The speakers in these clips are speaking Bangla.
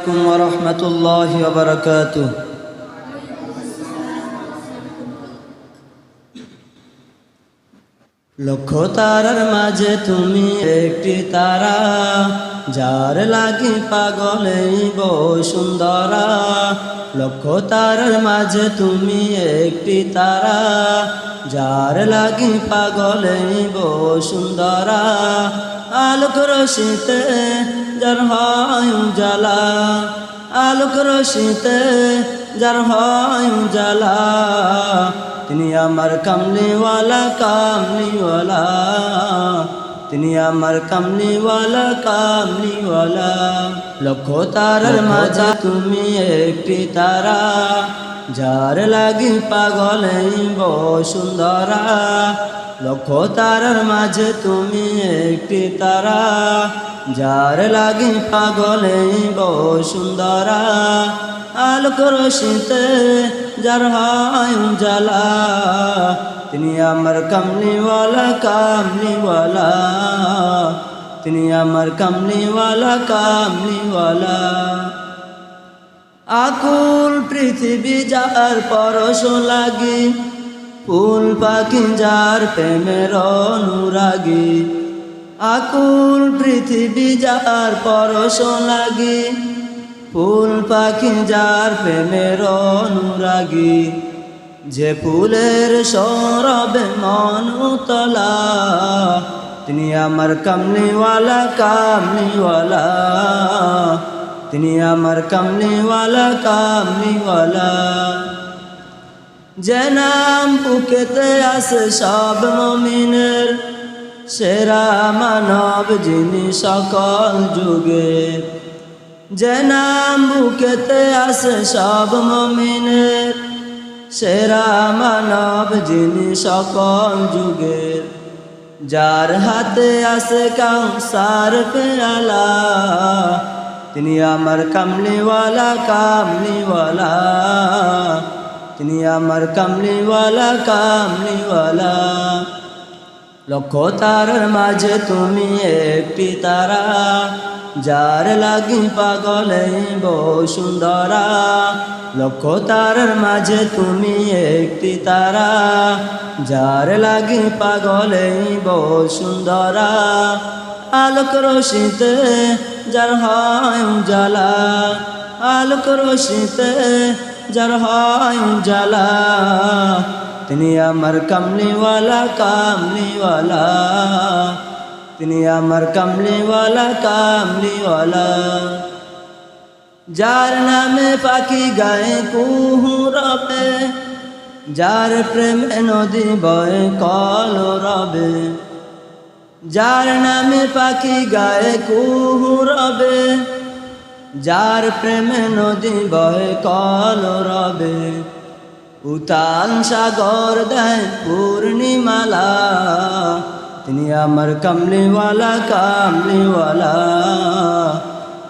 عليكم ورحمة الله وبركاته লক্ষ তারার মাঝে তুমি একটি তারা যার লাগি পাগলেই বই সুন্দরা লক্ষ তারার মাঝে তুমি একটি তারা যার লাগি পাগলেই বই সুন্দরা আলোক রশিতে যার হয় জ্বালা আলোক রশিতে যার হয় জ্বালা তিনি আমার কামলিওয়ালা কামলিওয়ালা। তিনি আমার কামলিওয়ালা কামলিওয়ালা। লক্ষ তারার মাঝে তুমি একটি তারা যার লাগি পাগল সুন্দরা লক্ষ তারার মাঝে তুমি একটি তারা, যার লাগি পাগল সুন্দরা। আলোক রশিতে যার হয় জ্বালা তিনি আমার কামলিওয়ালা কামলিওয়ালা। তিনি আমার কামলিওয়ালা কামলিওয়ালা। আকুল পৃথিবী যার পরশ লাগি ফুল পাখি যার প্রেমের অনুরাগী। আকুল পৃথিবী যার পরশ লাগি। ফুল পাখি যার প্রেমের অনুরাগী। যে ফুলের সৌরভে মনুতলা তিনি আমার কামলিওয়ালা কামলিওয়ালা। তিনি আমার কামলিওয়ালা কামলিওয়ালা। যে নাম বুকেতে আসে সব মমিনের, সেরা মানব যিনি সকল যুগের যে নাম বুকেতে আসে সব মমিনের, সেরা মানব যিনি সকল যুগের যার হাতে আসে কাউসার পেয়ালা, তিনি আমার কামলিওয়ালা কামলিওয়ালা। তিনি আমার কামলিওয়ালা কামলিওয়ালা। লক্ষ তারার মাঝে তুমি একটি তারা, যার লাগি পাগলে সুন্দরা। লক্ষ তারার মাঝে তুমি একটি তারা, যার লাগি পাগলে বউ সুন্দরা। আলোক রশিতে যার হয় জ্বালা আলোক রশিতে যার হয় জ্বালা তিনি আমার কামলিওয়ালা কামলিওয়ালা। তিনি আমার কামলিওয়ালা কামলিওয়ালা। যার নামে পাখি গায়ে কুহু রবে, যার প্রেমে নদী বয়ে কল রবে। যার নামে পাখি গায়ে কুহু রবে যার প্রেমে নদী বয়ে কল রবে। উতাল সাগর দেয় পূর্ণিমালা। তিনি আমার কামলিওয়ালা কামলিওয়ালা।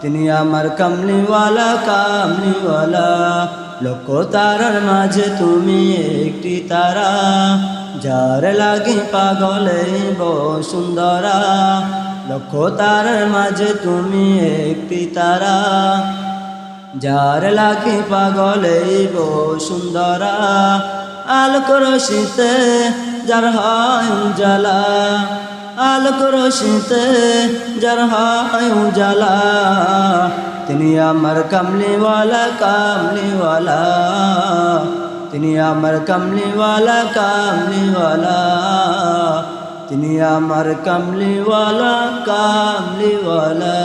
তিনি আমার কামলিওয়ালা কামলিওয়ালা। লক্ষ তারার মাঝে তুমি একটি তারা। যার লাগি পাগলে সুন্দরা লক্ষ মাঝে তুমি একটি তারা যার পাগলে সুন্দরা আলোক রশিতে যার হয় জ্বালা আলোক রশিতে যার হয় জ্বালা তিনি আমার কামলিওয়ালা কামলিওয়ালা, তিনি আমার কামলিওয়ালা কামলিওয়ালা। তিনি আমার কামলিওয়ালা কামলিওয়ালা।